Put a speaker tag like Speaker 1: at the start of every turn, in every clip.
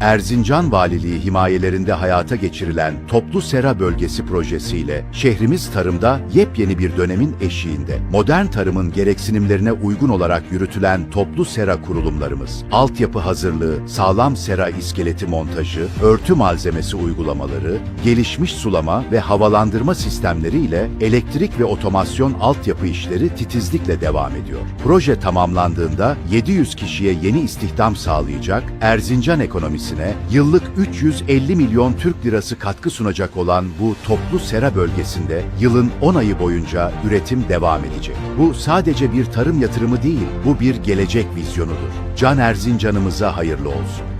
Speaker 1: Erzincan Valiliği himayelerinde hayata geçirilen Toplu Sera Bölgesi projesiyle şehrimiz tarımda yepyeni bir dönemin eşiğinde. Modern tarımın gereksinimlerine uygun olarak yürütülen toplu sera kurulumlarımız, altyapı hazırlığı, sağlam sera iskeleti montajı, örtü malzemesi uygulamaları, gelişmiş sulama ve havalandırma sistemleri ile elektrik ve otomasyon altyapı işleri titizlikle devam ediyor. Proje tamamlandığında 700 kişiye yeni istihdam sağlayacak, Erzincan ekonomisine yıllık 350 milyon Türk lirası katkı sunacak olan bu toplu sera bölgesinde yılın 10 ayı boyunca üretim devam edecek. Bu sadece bir tarım yatırımı değil, bu bir gelecek vizyonudur. Can Erzincan'ımıza hayırlı olsun.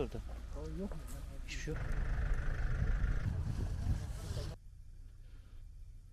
Speaker 2: Orada. Hiçbir şey yok.